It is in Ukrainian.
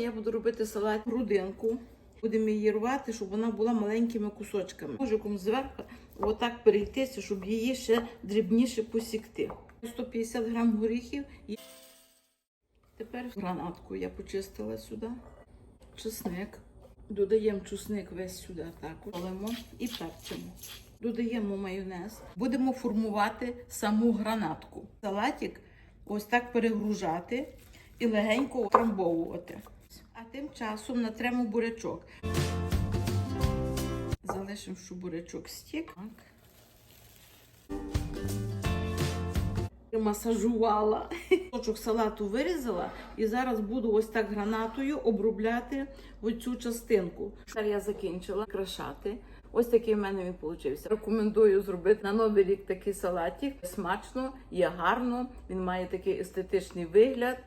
Я буду робити салат грудинку. Будемо її рвати, щоб вона була маленькими кусочками. Ножиком зверху отак перейтися, щоб її ще дрібніше посікти. 150 грам горіхів. Тепер гранатку я почистила сюди. Чесник. Додаємо чесник весь сюди також. Солимо і перчимо. Додаємо майонез. Будемо формувати саму гранатку. Салатик ось так перегружати і легенько утрамбовувати. А тим часом натремо бурячок. Залишимо, щоб бурячок стік. Так. Масажувала. Кусочок салату вирізала і зараз буду ось так гранатою обробляти оцю частинку. Я закінчила крашати. Ось такий в мене він вийшов. Рекомендую зробити на новий рік такий салатик. Смачно, є гарно, він має такий естетичний вигляд.